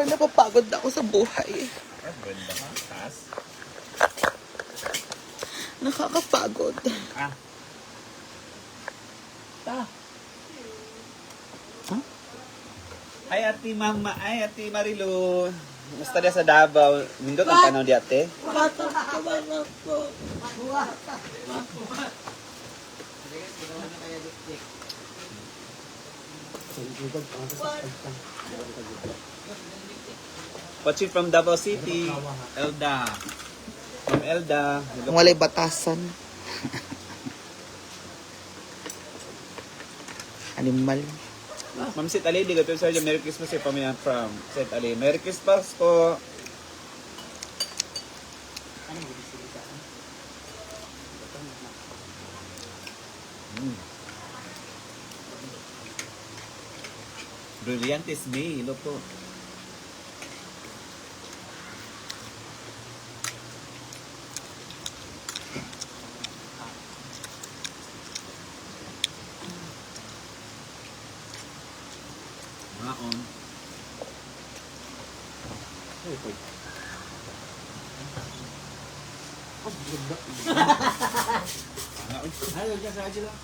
Parang napapagod na ako sa buhay. Ah, ganda ka. Nakakapagod. Ah. Ta. Huh? Ay, ati mama. Ay, ati Marilu. Musta dia sa Davao? Nindot ang tanaw di ate? Watching from Davao City. Elda. From Elda. Kung walay batasan. Animal. Ma'am Sit Ali, di ko sa Merry Christmas sa pamilya from Sit Ali. Merry Christmas po. Mm. Brilliantes me, ilo po. Ayaw dyan sa radyo lang.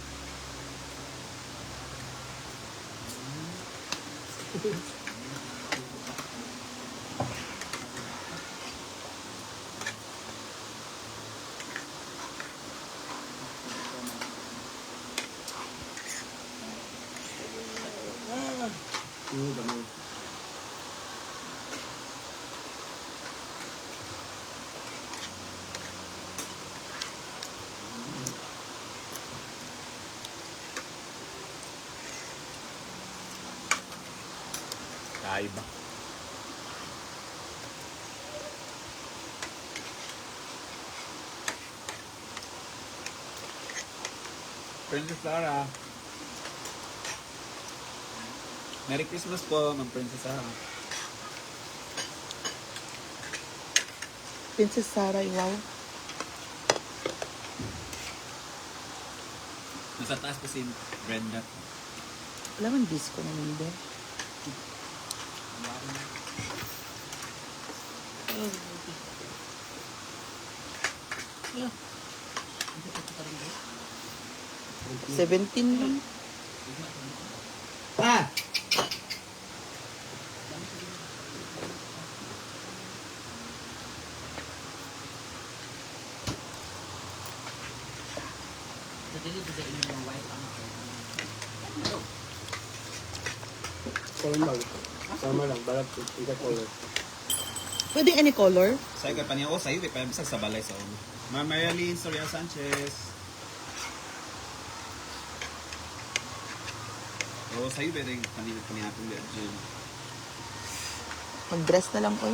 Kakaiba. Princess Lara. Merry Christmas po, ng Princess Lara. Princess Sarah, wow. Nasa taas po si Brenda. Alam mo, disco na nito. 17 lang. Ah! Color Sama lang, balag ko. Ika color. Pwede any color? Sa ika pa niya, oh, o sa iyo, pa bisag sa balay sa ulo. Ma'am Marilyn Soria Sanchez. Oh, sa'yo, pwede kanina panihapon di Jim. Mag-dress na lang ko.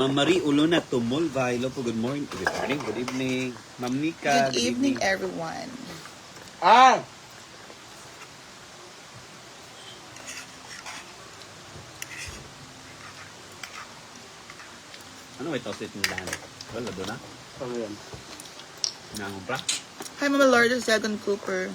Ma'am Marie Ulona Tumulva. Hello po, good morning. Good morning, good evening. Ma'am Nika. Good evening, everyone. Ah! Ano may toasted yung lahan? Wala doon na. Ano yan? Nangumpra. Hi, Mama Lourdes Dragon Cooper.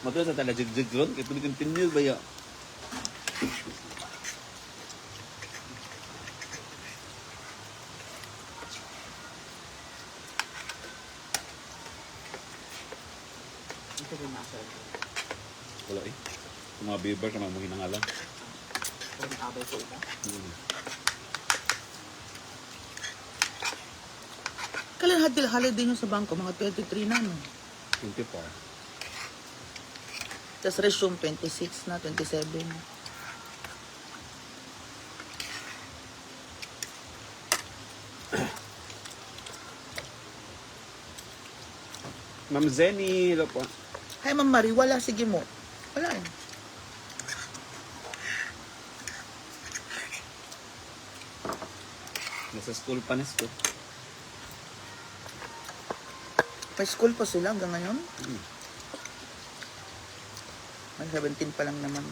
Matuwa sa tala jigjig ron. Kaya tuloy continue ba yun? Ito rin nasa. Wala eh. Yung mga beaver ka mga hinangalan. Pwede abay sa ita. Hmm. Kailan hadil holiday nyo sa bangko? Mga 23 na, no? 24. Tapos resume 26 na, 27. Ma'am Zenny, hello po. Hi, Ma'am Marie. Wala, sige mo. Wala eh. Nasa school pa na school. May school pa sila hanggang ngayon. Hmm. May 17 pa lang naman.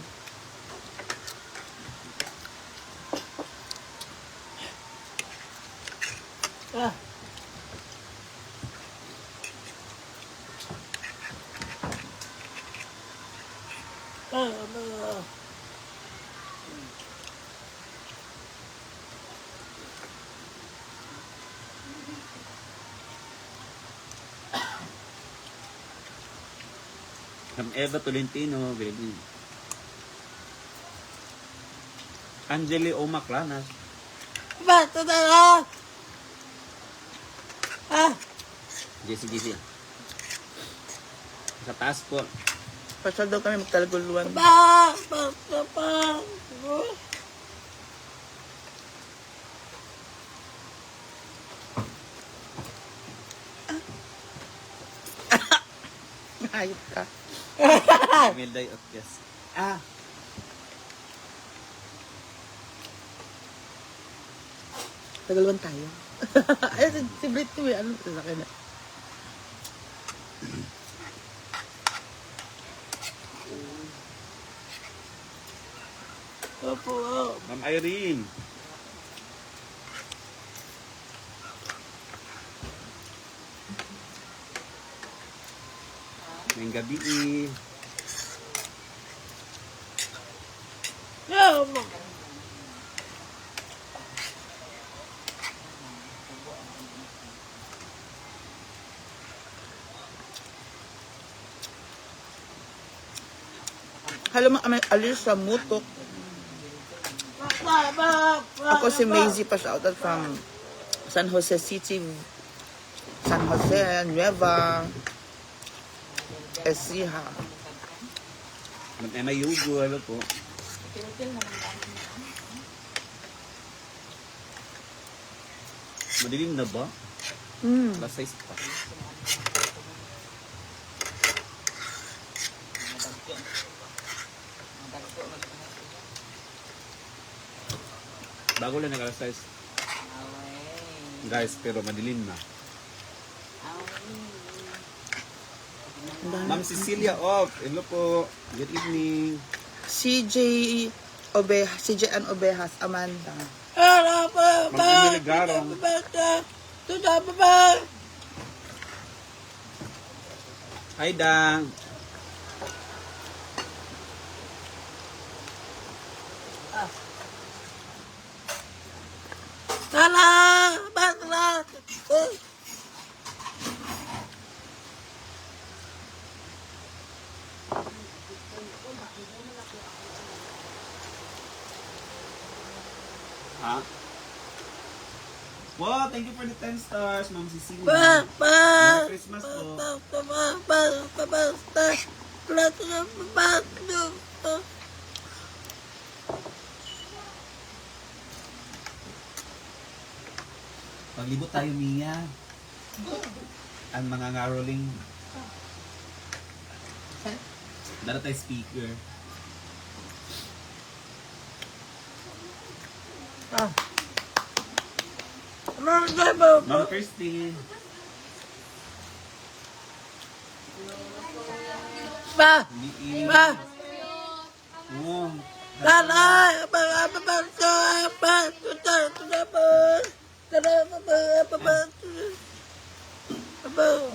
Ah. Ah, ah. Ma'am Eva Tolentino, baby. Angeli Omaklanas. Bato na lang! Ah! Jesse Jesse. Sa taas po. Pasal daw kami magtalaguluan. Ba, ba, ba, ba. Hayop ka. Milday of yes. Ah! Tagaluan tayo. Ay, si, si Britney, ano sa akin? Opo, Ma'am Irene. Ngayong gabi eh. mo. Hello, may alis sa mutok. Ba, ba, ba. Ako si Maisie pa shoutout from San Jose City, San Jose, Nueva, Ecija. Ma'am Emma Yugo, hello po. Madilim na ba? Hmm. Last size pa. Bago lang nag size. Guys, pero madilim na. Dami. Ma'am Cecilia oh, of Iloco. Good evening. CJ Obe CJ Ann Obejas Amanda. Hello po. Ma'am Emily Garong. Tuta pa pa. Hi, Dang. Ah. Tala! Bakla! Ha? Wow, thank you for the 10 stars, Ma'am Cecilia. Ba, ba. Merry Christmas po. Ba, ba, ba, ba. Ba, ba, ba, ba, ba. Paglibot tayo, Mia. Ang mga ngaroling. Dara tayo speaker. Ah. Ma'am, ba? Ma'am Christine. Ba? Ba? Oo. Tara, pagpapanto, pagpapanto, pagpapanto, tara, pagpapanto, pagpapanto.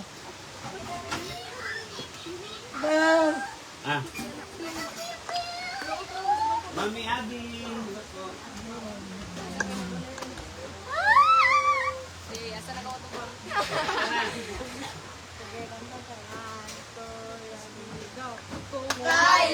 Ba? Ah. Mami Abing. Sige, kanta ka. One, two, three,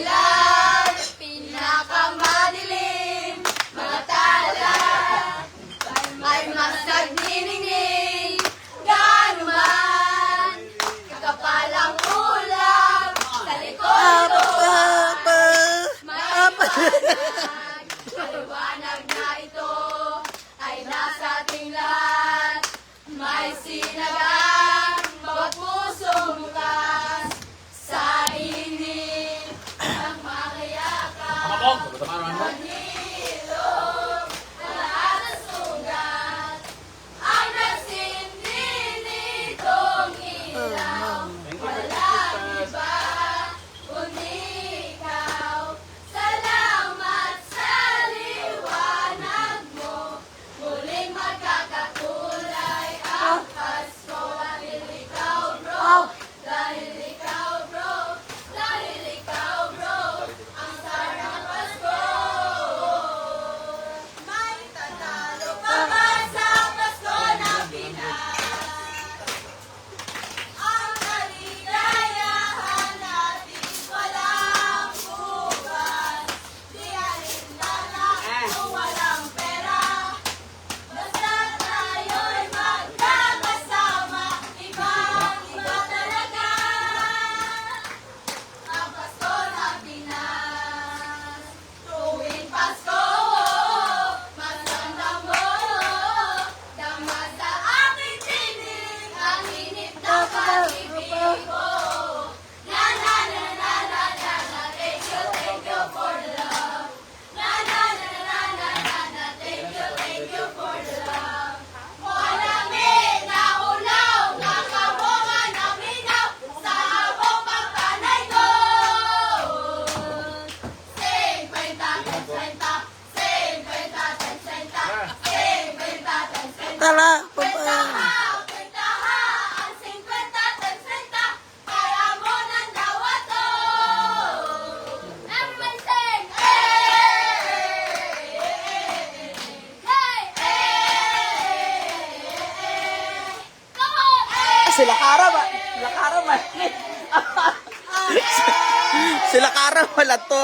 Sila Kara wala to.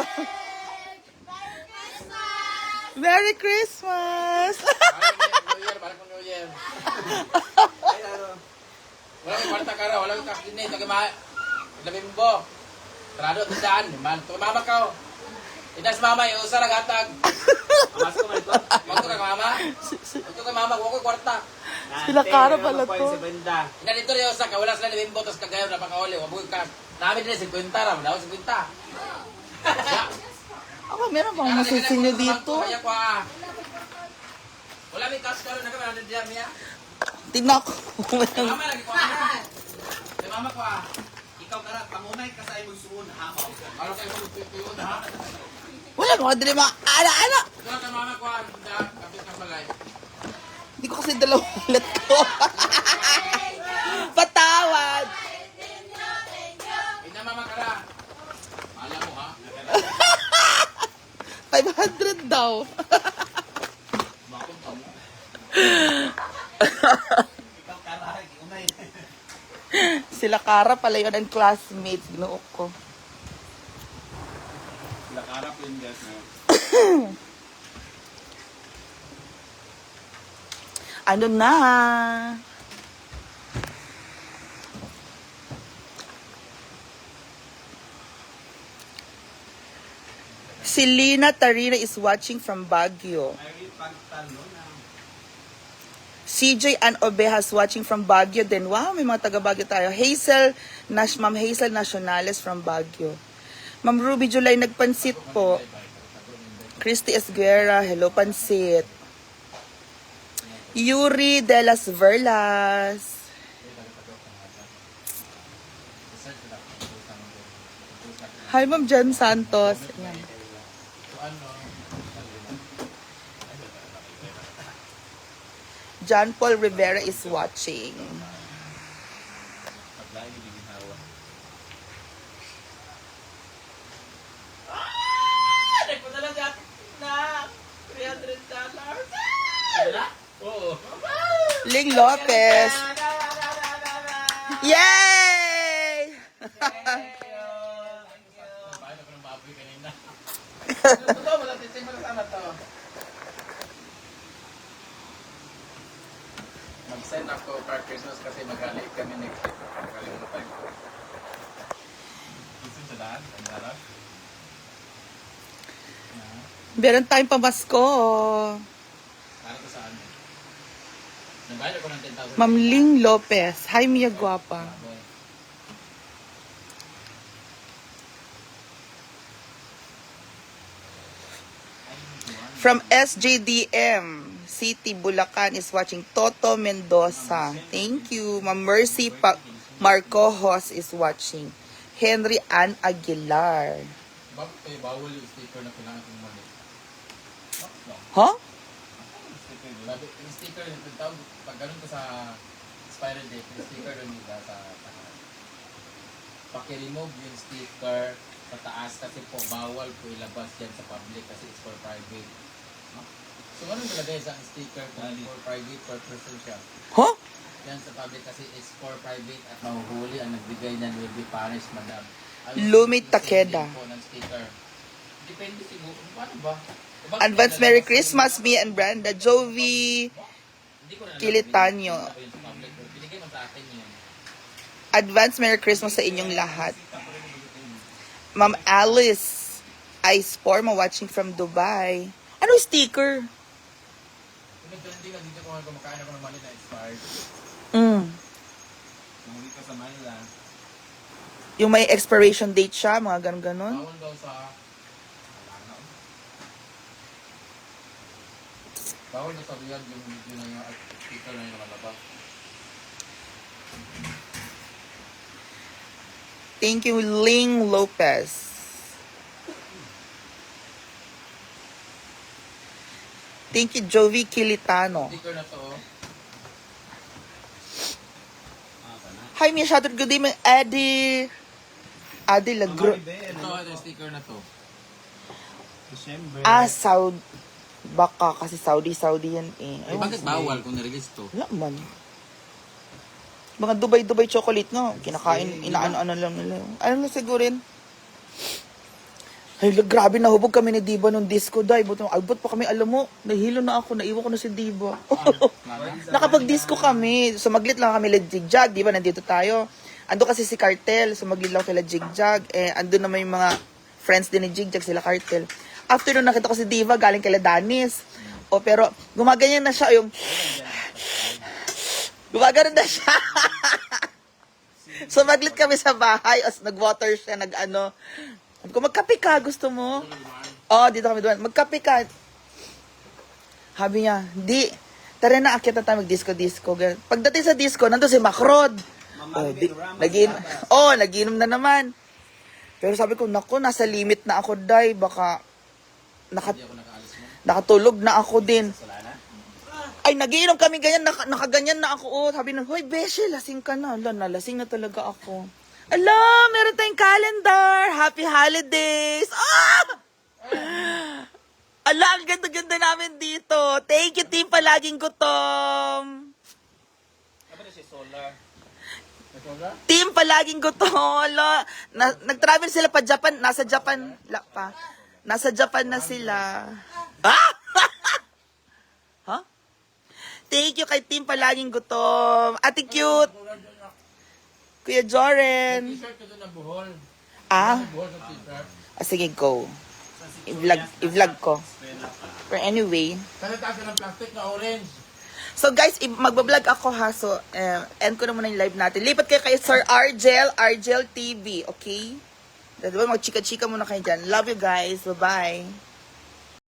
Merry Christmas! New Year, mo New Year. Wala kang kwarta ka raw, wala kang wala kang ma... Labimbo. Trado, tandaan, man. Tumama ka. Inas mama, yung usa nagatag. Amas ko man ito. Magto ka mama. Magto ka mama, huwag ko kwarta. Sila Kara pala to. Ina dito rin usa ka, wala sila labimbo, tapos kagayon na pakauli. Wabog ka. Namin din 50 raw, daw 50. Ako, meron bang masusinyo dito? Ko ah. Wala may cash karon na kami ano diyan niya. Tingnan ko. Mama lagi ko. Kay mama ko. Ikaw kara, pamunay ka sa imong suon, hamaw ka. Ano kayo mo tutuyon ha? Wala ko dili mga ala-ala. Kaya kay mama ko kapit ka balay. Hindi ko kasi dalawang ulit to. Patawad. Ina mama kara. Alam mo ha. 500 daw. Sila Kara pala yun ang classmates. Ginoo ko. Sila kara po yung guys na. Ano na? Si Lina Tarina is watching from Baguio. CJ and Obejas watching from Baguio din. Wow, may mga taga Baguio tayo. Hazel, Nash, Ma'am Hazel Nacionales from Baguio. Ma'am Ruby July nagpansit po. Christy Esguera, hello pansit. Yuri de las Verlas. Hi, Ma'am Jem Santos. Ayan. John Paul Rivera is watching. Ginawa. Nagpadala si ate na 300 dollars. Oo. Ling Lopez. Yay! Mag-send ako for Christmas kasi mag-alay kami next week. Kalimutan ko. Gusto sa daan? Ang daan? Meron tayong pamasko. Para ko saan? Nagbayad ako ng 10,000. Ma'am Ling Lopez. Hi, Mia Guapa. From SJDM. City, Bulacan is watching Toto Mendoza. Thank you. Ma'am Mercy pa Marcojos is watching. Henry Ann Aguilar. Bakit kayo bawal yung sticker na kailangan kong mali? Huh? Yung sticker, yung tawag, pag ganun ko sa date, yung sticker doon nila sa taas. Paki-remove yung sticker sa taas kasi po bawal po ilabas yan sa public kasi it's for private. So, anong nilagay sa sticker kung for private purpose siya? Huh? Yan sa public kasi it's for private at mahuhuli ang nagbigay niyan will be punished, madam. Yung Takeda. sending po ng sticker. Depende siguro. Paano ba? Bakit Advance Merry? Christmas, Mia and Brenda. Jovi. Kilitanyo. Advance Merry Christmas sa inyong lahat. Ma'am Alice Ice Forma watching from Dubai. Ano yung sticker? Kung nag-trending lang dito kung kumakain ako na expired. Mm. Yung may expiration date siya, mga ganun-ganun. Bawal daw sa... Bawal daw sa vlog yung video na yung sticker na yung nakalabas. Thank you, Ling Lopez. Thank you, Jovi Kilitano. Sticker na to, oh. Hi, Mia Shoutout. Good evening, Eddie. Eddie Lagro. Maribel. Ito, ito sticker na to. December. Ah, Saudi. Baka kasi Saudi, Saudi yan eh. Eh, Ewan bakit ko. bawal kung nirelease to? Wala man. Mga Dubai-Dubai chocolate nga. Kinakain, inaano-ano lang nila. Ano na sigurin? Ay, grabe nahubog kami ni Diva nung disco day. Buto, albot pa kami, alam mo, nahilo na ako, naiwan ko na si Diva. Nakapag-disco kami. Sumaglit lang kami la Jigjag, di ba? Nandito tayo. Ando kasi si Cartel, sumaglit lang kila Jigjag. Eh, ando naman yung mga friends din ni Jigjag, sila Cartel. After nun, nakita ko si Diva, galing kila Danis. O, pero, gumaganyan na siya, yung... Gumagano na siya. Sumaglit kami sa bahay, os nag-water siya, nag-ano. Sabi ko, magkape ka, gusto mo? Oh, dito kami doon. Magkape ka. Sabi niya, di. Tara na, akit na tayo mag-disco-disco. Pagdating sa disco, nandun si Macrod. Oh, di, nagiinom, oh, nagiinom na naman. Pero sabi ko, naku, nasa limit na ako, day. Baka, naka, nakatulog na ako din. Ay, nagiinom kami ganyan, naka, nakaganyan na ako. Oh. Sabi nung, hoy, Beshi, lasing ka na. Ala, nalasing na talaga ako. Ala, meron tayong calendar. Happy holidays. Ah! Ala, ang ganda-ganda namin dito. Thank you, team palaging gutom. Team palaging gutom. Ala, na, nag-travel sila pa Japan. Nasa Japan. La, pa. Nasa Japan na sila. Ah! ha? Thank you kay Team palaging gutom. Ate cute. Kuya Joren. T-shirt ko doon na buhol. Ah, Buhol sa t-shirt. ah, sige go. I-vlog, i-vlog ko. But anyway. Kasi taas ng plastic na orange. So guys, magbablog ako ha. So, eh, end ko na muna yung live natin. Lipat kayo kay Sir Argel, Argel TV, okay? Diba, mag-chika-chika muna kayo dyan. Love you guys. Bye-bye.